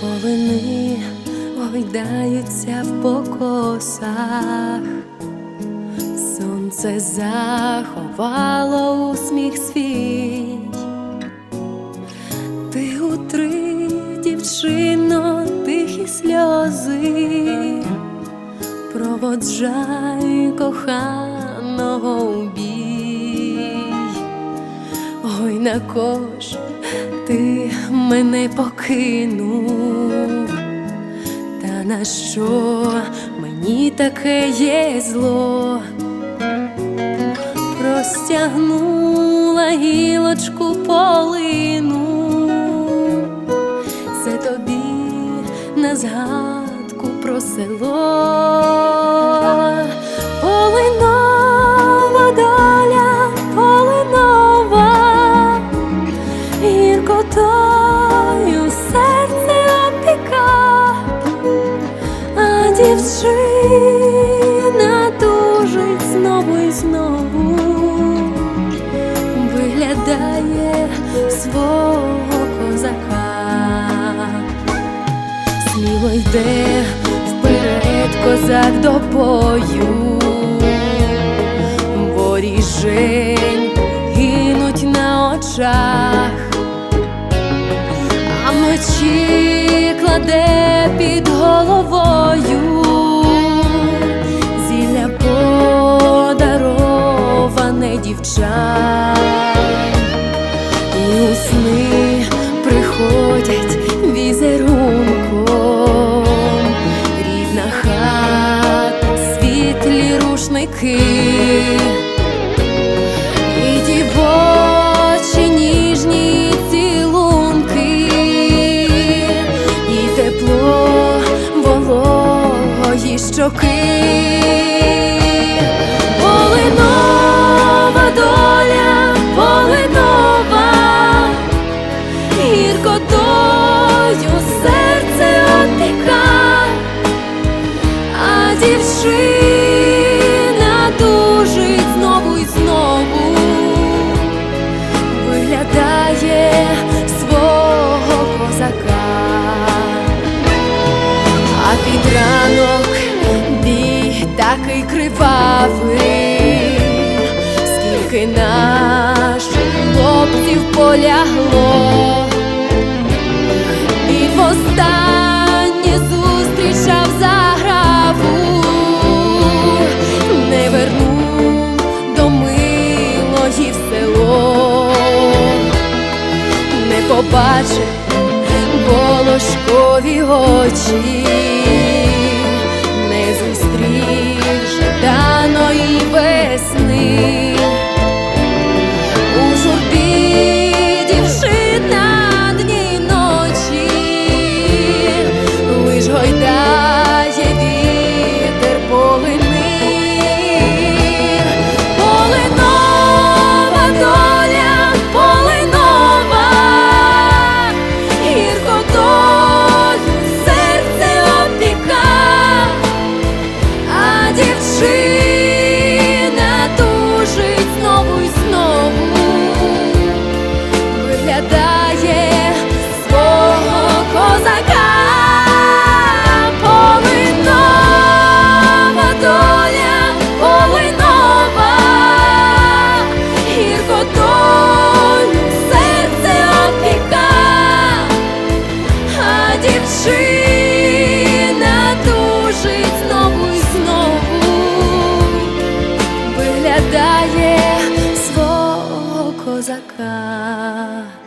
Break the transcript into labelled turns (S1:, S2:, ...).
S1: Полини гойдаються в покосах, сонце заховало усміх свій. Ти утри, дівчино, тихі сльози, проводжай коханого у бій. На кош ти мене покинув, та на що мені таке є зло? Простягнула гілочку полину, це тобі на згадку про село. Знову виглядає свого козака, сміло йде вперед козак до бою, воріжень гинуть на очах. А мечі кладе під головою, рушники. І дівочі ніжні цілунки, і тепло вологої щоки, полинова доля, полинова, гіркотою такий кривавий, скільки наших хлопців полягло. Він востаннє зустрічав заграву, не вернув до милої в село, не побачив волошкові очі, see. Козака.